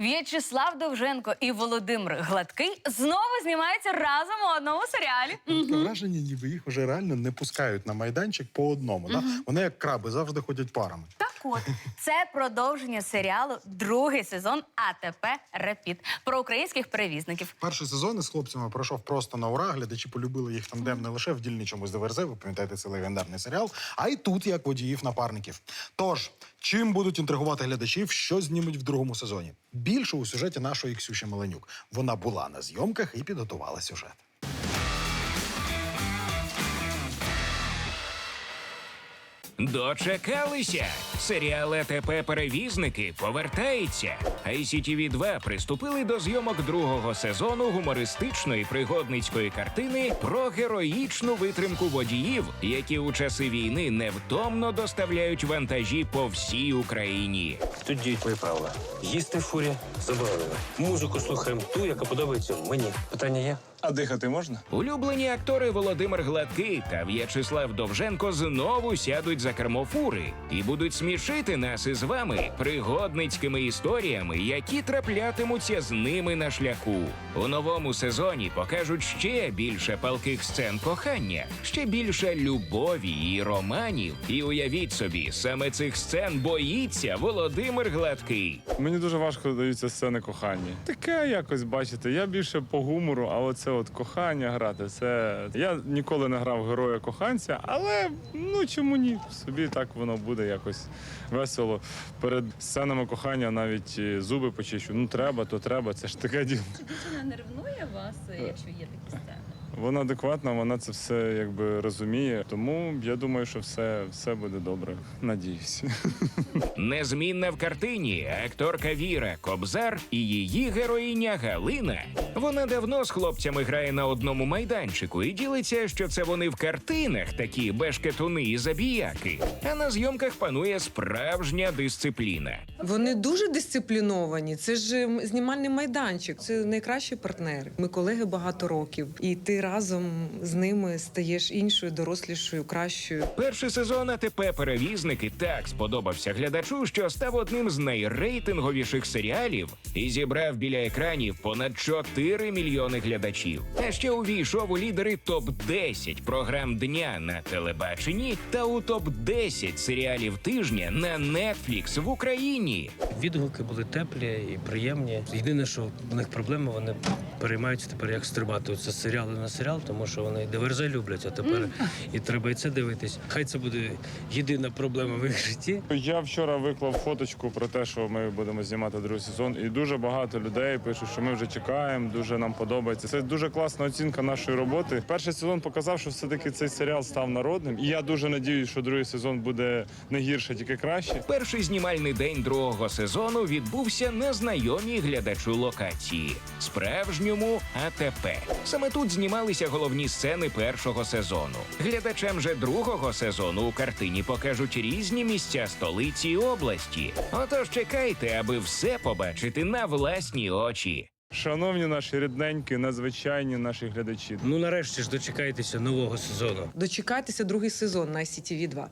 В'ячеслав Довженко і Володимир Гладкий знову знімаються разом у одному серіалі. Таке враження, ніби їх вже реально не пускають на майданчик по одному. Да? Вони як краби завжди ходять парами. Так от, це продовження серіалу, другий сезон АТП Репіт про українських перевізників. Перший сезон із хлопцями пройшов просто на ура. Глядачі полюбили їх тандем не лише в дільничому з ДВРЗ, ви пам'ятаєте цей легендарний серіал, а й тут як водіїв-напарників. Тож, чим будуть інтригувати глядачів, що знімуть в другому сезоні? Більше у сюжеті нашої Ксюші Меленюк. Вона була на зйомках і підготувала сюжет. Дочекалися. Серіал АТП Перевізники повертається. ICTV 2 приступили до зйомок другого сезону гумористичної пригодницької картини про героїчну витримку водіїв, які у часи війни невтомно доставляють вантажі по всій Україні. Тут діють мої правила. Їсти в фурі заборонено. Музику слухаємо ту, яка подобається мені. Питання є? А дихати можна? Улюблені актори Володимир Гладкий та В'ячеслав Довженко знову сядуть за кермо фури і будуть смішити нас із вами пригодницькими історіями, які траплятимуться з ними на шляху. У новому сезоні покажуть ще більше палких сцен кохання, ще більше любові і романів. І уявіть собі, саме цих сцен боїться Володимир Гладкий. Мені дуже важко даються сцени кохання. Таке якось бачите. Я більше по гумору, а оце от кохання грати. Це я ніколи не грав героя коханця, але ну чому ні? Собі так воно буде якось весело. Перед сценами кохання навіть е, зуби почищу. Ну треба, то треба. Це ж таке діло. Дівчина не ревнує вас, якщо є такі сцени? Вона адекватна, вона це все якби розуміє. Тому я думаю, що все, все буде добре. Надіюсь. Незмінна в картині акторка Віра Кобзар і її героїня Галина. Вона давно з хлопцями грає на одному майданчику і ділиться, що це вони в картинах такі бешкетуни і забіяки. А на зйомках панує справжня дисципліна. Вони дуже дисципліновані. Це ж знімальний майданчик. Це найкращі партнери. Ми колеги багато років, і ти разом з ними стаєш іншою, дорослішою, кращою. Перший сезон АТП перевізники так сподобався глядачу, що став одним з найрейтинговіших серіалів і зібрав біля екранів понад 4 мільйони глядачів. А ще увійшов у лідери топ 10 програм дня на телебаченні та у топ 10 серіалів тижня на Netflix в Україні. Відгуки були теплі і приємні. Єдине, що в них проблема, вони переймаються тепер, як стрибати це з серіалу на серіал, тому що вони ДВРЗ люблять, а тепер і треба і це дивитись. Хай це буде єдина проблема в їх житті. Я вчора виклав фоточку про те, що ми будемо знімати другий сезон, і дуже багато людей пишуть, що ми вже чекаємо, дуже нам подобається. Це дуже класна оцінка нашої роботи. Перший сезон показав, що все-таки цей серіал став народним. І я дуже надіюсь, що другий сезон буде не гірше, тільки краще. Перший знімальний день другого сезону відбувся на знайомій глядачу локації справжньому АТП. Саме тут знімалися головні сцени першого сезону. Глядачам же другого сезону у картині покажуть різні місця столиці і області. Отож чекайте, аби все побачити на власні очі. Шановні наші рідненькі, надзвичайні наші глядачі. Ну нарешті ж дочекайтеся нового сезону. Дочекайтеся другий сезон на ICTV 2